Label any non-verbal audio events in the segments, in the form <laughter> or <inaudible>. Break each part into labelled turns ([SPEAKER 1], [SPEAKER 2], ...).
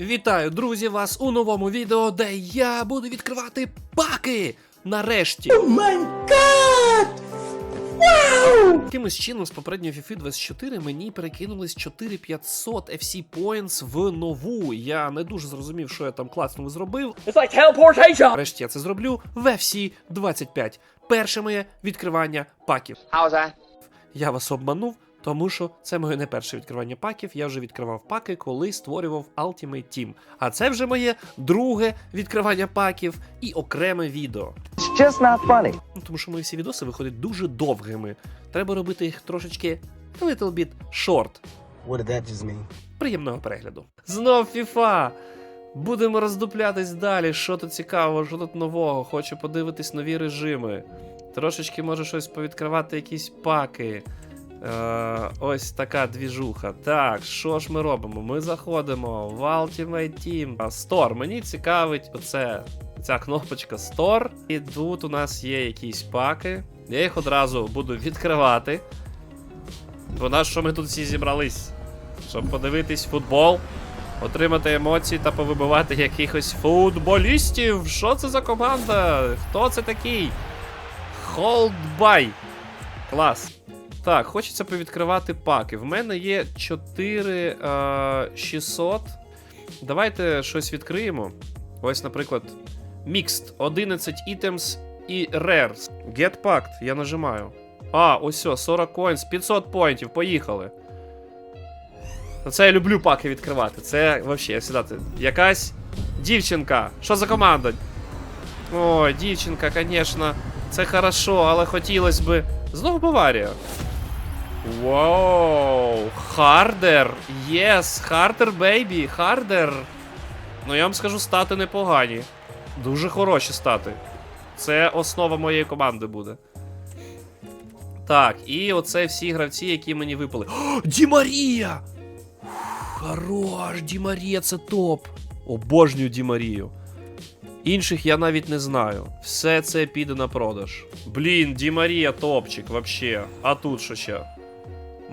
[SPEAKER 1] Вітаю, друзі, вас у новому відео, де я буду відкривати паки. Нарешті. Якимось чином з попередньої FIFA 24 мені перекинулись 4500 FC Points в нову. Я не дуже зрозумів, що я там класно зробив.
[SPEAKER 2] It's like teleportation.
[SPEAKER 1] Нарешті я це зроблю в FC 25. Перше моє відкривання паків.
[SPEAKER 2] How's that?
[SPEAKER 1] Я вас обманув, тому що це моє не перше відкривання паків. Я вже відкривав паки, коли створював Ultimate Team. А це вже моє друге відкривання паків і окреме відео.
[SPEAKER 3] It's just not funny.
[SPEAKER 1] Ну, тому що мої всі відоси виходять дуже довгими. Треба робити їх трошечки little bit short.
[SPEAKER 4] What did that just mean?
[SPEAKER 1] Приємного перегляду. Знов FIFA! Будемо роздуплятись далі. Що тут цікавого, що тут нового. Хочу подивитись нові режими. Трошечки може щось повідкривати, якісь паки. Е, ось така двіжуха. Так, що ж ми робимо? Ми заходимо в Ultimate Team. Store. Мені цікавить оце. Ця кнопочка Store. І тут у нас є якісь паки. Я їх одразу буду відкривати. Бо на що ми тут всі зібрались? Щоб подивитись футбол, отримати емоції та повибивати якихось футболістів. Що це за команда? Хто це такий? Холдбай. Клас. Так, хочеться повідкривати паки. В мене є 4 е, 600. Давайте щось відкриємо. Ось, наприклад, Mixed 11 items і Rares. Get Packed, я нажимаю. А, ось 40 coins, 500 поінтів, поїхали. Ну, Це я люблю паки відкривати. Це взагалі, я сідати. Якась дівчинка. Що за команда? О, дівчинка, звісно. Це хорошо, але хотілося би. Знову Баварія. Вау! Хардер! Єс! Хардер, бейбі! Хардер! Ну я вам скажу, стати непогані. Дуже хороші стати. Це основа моєї команди буде. Так, і оце всі гравці, які мені випали. О, Ді Марія! Хорош, Ді Марія, це топ. Обожнюю Ді Марію. Інших я навіть не знаю. Все це піде на продаж. Блін, Ді Марія топчик, вообще. А тут що ще?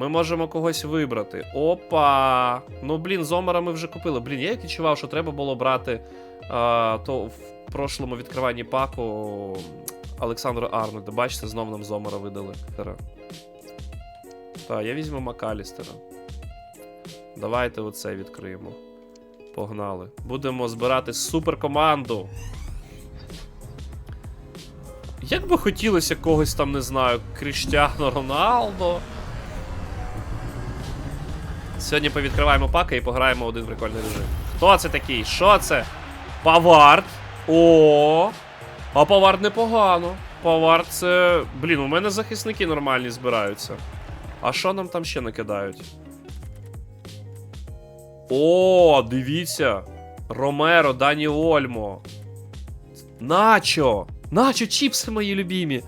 [SPEAKER 1] Ми можемо когось вибрати. Опа! Ну, блін, Зомера ми вже купили. Блін, я відчував, що треба було брати а, то в прошлому відкриванні паку Олександра Арнольда. Бачите, знов нам Зомера видали. Так, я візьму Макалістера. Давайте оце відкриємо. Погнали. Будемо збирати суперкоманду. Як би хотілося когось там, не знаю, Кріштіану Роналдо. Сьогодні повідкриваємо паки і пограємо один прикольний режим. Хто це такий? Що це? Павард. О! А Павард непогано. Павард це. Блін, у мене захисники нормальні збираються. А що нам там ще накидають? О, дивіться. Ромеро, Дані Ольмо. Начо! Начо, чіпси мої любімі.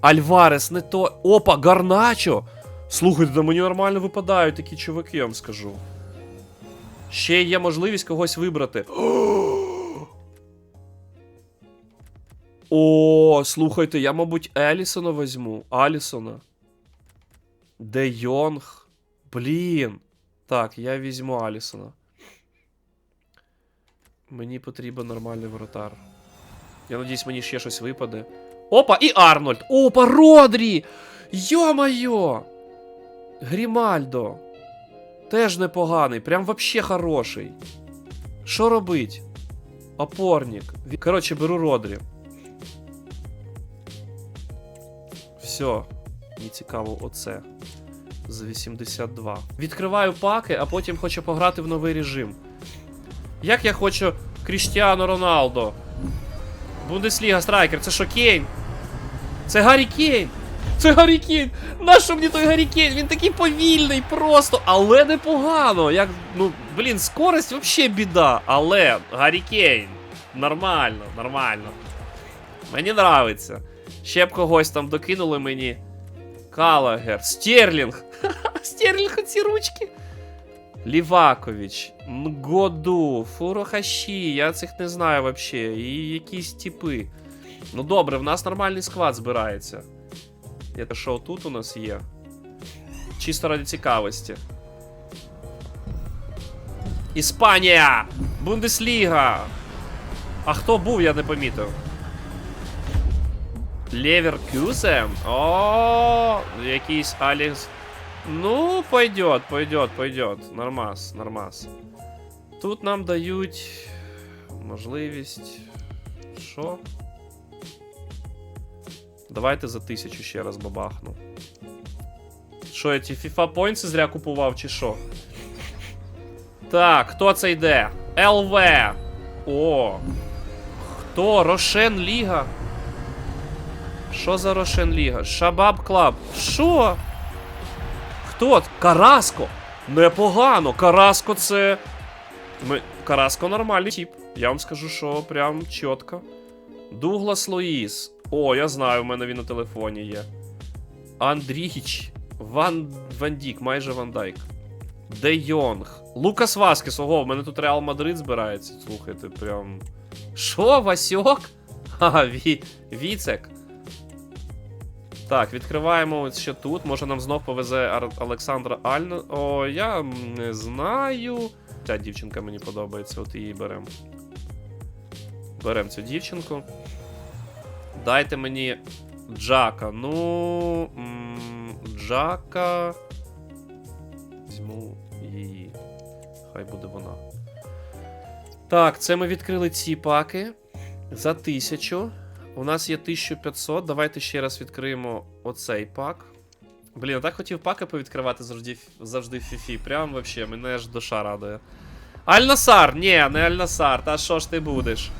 [SPEAKER 1] Альварес, не то. Опа, Гарначо! Слухайте, да мені нормально випадають такі чуваки, я вам скажу. Ще є можливість когось вибрати. <gasps> О, слухайте, я, мабуть, Елісона візьму. Алісона. Де Йонг. Блін. Так, я візьму Алісона. Мені потрібен нормальний воротар. Я надіюсь, мені ще щось випаде. Опа, і Арнольд! Опа, Родрі! Йо-майо! Грімальдо. Теж непоганий, прям вообще хороший. Що робить? Опорник. Коротше, беру Родрі. Все. Мені цікаво оце. За 82. Відкриваю паки, а потім хочу пограти в новий режим. Як я хочу Кріштіану Роналдо? Бундесліга страйкер, це що Кейн? Це Гаррі Кейн! Це Гаррі Кейн! Нащо мені той Гаррі Кейн? Він такий повільний просто, але непогано. Як, ну, блін, скорость взагалі біда. Але Гаррі Кейн. Нормально, нормально. Мені нравиться. Ще б когось там докинули мені. Калагер, Стерлінг. <laughs> Стерлінг оці ручки. Лівакович, Нгоду, Фурохаші, я цих не знаю вообще. І якісь типи. Ну добре, в нас нормальний склад збирається. Я що тут у нас є? Чисто ради цікавості. Іспанія! Бундесліга! А хто був, я не помітив. Леверкюсен? О, якийсь Алекс. Ну, пойдет, пойдет, пойдет. Нормас, нормас. Тут нам дають можливість. Що? Давайте за тисячу ще раз бабахну. Що, я ті FIFA Points зря купував, чи що? Так, хто це йде? ЛВ. О. Хто? Рошен Ліга. Що за Рошен Ліга? Шабаб Клаб. Що? Хто? Караско. Непогано. Караско це. Ми... Караско нормальний тип. Я вам скажу, що прям чітко. Дуглас Луїс. О, я знаю, у мене він на телефоні є. Андріч. Ван Ван Дік, майже Ван Дайк. Де Йонг. Лукас Васкес. Ого, в мене тут Реал Мадрид збирається. Слухайте, прям. Що, Васьок? <laughs> Ха, ві... Віцек. Так, відкриваємо ще тут. Може нам знов повезе Олександра Альна. О, я не знаю. Ця дівчинка мені подобається, от її беремо. Беремо цю дівчинку. Дайте мені Джака. Ну. Джака. Візьму її. Хай буде вона. Так, це ми відкрили ці паки за 1000. У нас є 1500. Давайте ще раз відкриємо оцей пак. Блін, я так хотів паки повідкривати завжди, завжди фіфі. Прям вообще, мене аж душа радує. Аль-Насар! Ні, не Аль-Насар. Та що ж ти будеш?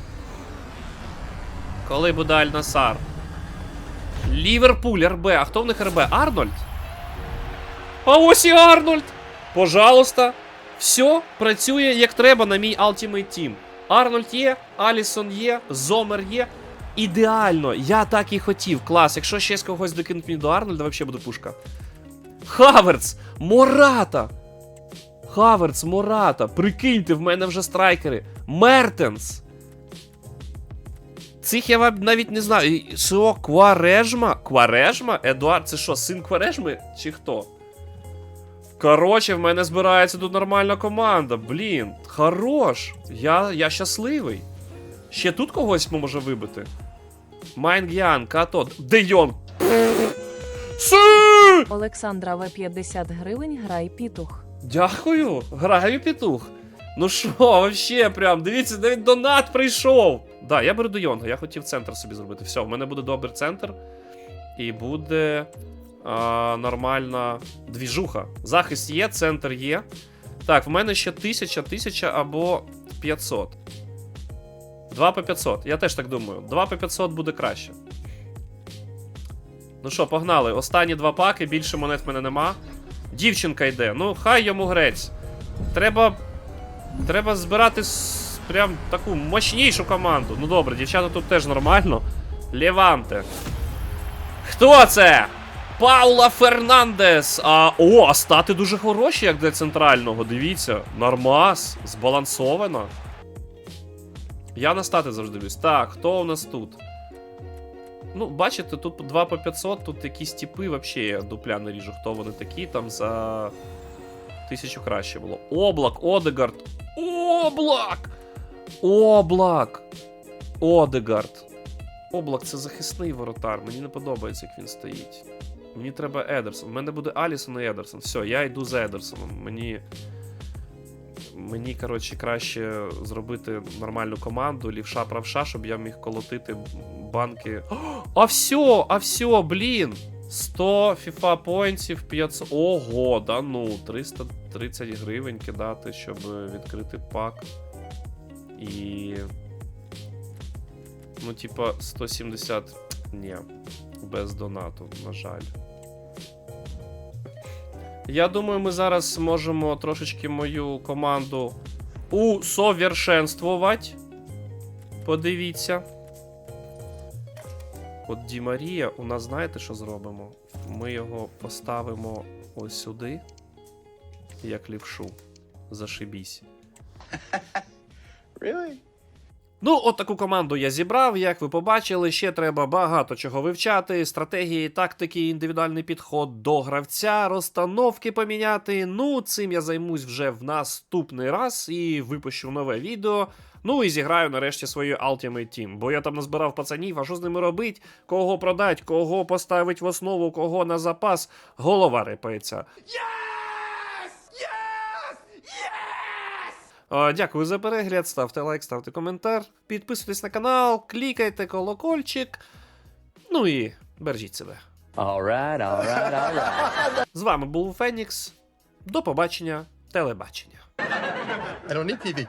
[SPEAKER 1] Коли буде Аль-Насар? Ліверпуль, РБ. А хто в них РБ? Арнольд? А ось і Арнольд! Пожалуйста. Все працює як треба на мій Ultimate Team. Арнольд є, Алісон є, Зомер є. Ідеально, я так і хотів. Клас. Якщо ще з когось докинуть мені до Арнольда, взагалі буде пушка. Хаверц! Мората! Хаверц, Мората. Прикиньте, в мене вже страйкери. Мертенс. Цих я вам навіть не знаю. Що, Кварежма? Кварежма? Едуард, це що, син Кварежми? Чи хто? Коротше, в мене збирається тут нормальна команда. Блін, хорош. Я, я щасливий. Ще тут когось може вибити. Майнгян, Като, Де Йонг.
[SPEAKER 2] Олександра В 50 гривень грай пітух.
[SPEAKER 1] Дякую, граю петух. Ну що, вообще, прям, дивіться, навіть донат прийшов. Да, я беру до Йонга, я хотів центр собі зробити. Все, в мене буде добрий центр. І буде а, нормальна двіжуха. Захист є, центр є. Так, в мене ще 1000, 1000 або 500. 2 по 500. Я теж так думаю. 2 по 500 буде краще. Ну що, погнали. Останні два паки, більше монет в мене нема. Дівчинка йде. Ну, хай йому грець. Треба. Треба збирати прям таку мощнішу команду. Ну добре, дівчата тут теж нормально. Леванте. Хто це? Паула Фернандес. А, о, а стати дуже хороші, як для центрального. Дивіться. Нормас. Збалансовано. Я на стати завжди дивлюсь. Так, хто у нас тут? Ну, бачите, тут 2 по 500, тут якісь типи, вообще я дупля не ріжу, хто вони такі, там за тисячу краще було. Облак, Одегард. Облак! Облак! Одегард. Облак це захисний воротар. Мені не подобається, як він стоїть. Мені треба Едерсон. У мене буде Алісон і Едерсон. Все, я йду за Едерсоном. Мені. Мені, коротше, краще зробити нормальну команду, лівша правша, щоб я міг колотити банки. А все, а все, блін. 100 FIFA поінтів, 500. Ого, да ну, 330 гривень кидати, щоб відкрити пак. І. Ну, типа, 170. Ні, без донату, на жаль. Я думаю, ми зараз можемо трошечки мою команду усовершенствувати. Подивіться. От Ді Марія, у нас знаєте, що зробимо? Ми його поставимо ось сюди, як лівшу. Зашибісь.
[SPEAKER 3] Really?
[SPEAKER 1] Ну, от таку команду я зібрав. Як ви побачили, ще треба багато чого вивчати: стратегії, тактики, індивідуальний підход до гравця, розстановки поміняти. Ну, цим я займусь вже в наступний раз і випущу нове відео. Ну і зіграю нарешті свою Ultimate Team, бо я там назбирав пацанів, а що з ними робить, кого продать, кого поставить в основу, кого на запас, голова рипається. О, дякую за перегляд, ставте лайк, ставте коментар, підписуйтесь на канал, клікайте колокольчик. Ну і бережіть себе.
[SPEAKER 3] All right, all right, all right.
[SPEAKER 1] З вами був Фенікс. До побачення, телебачення.
[SPEAKER 4] I don't need TV.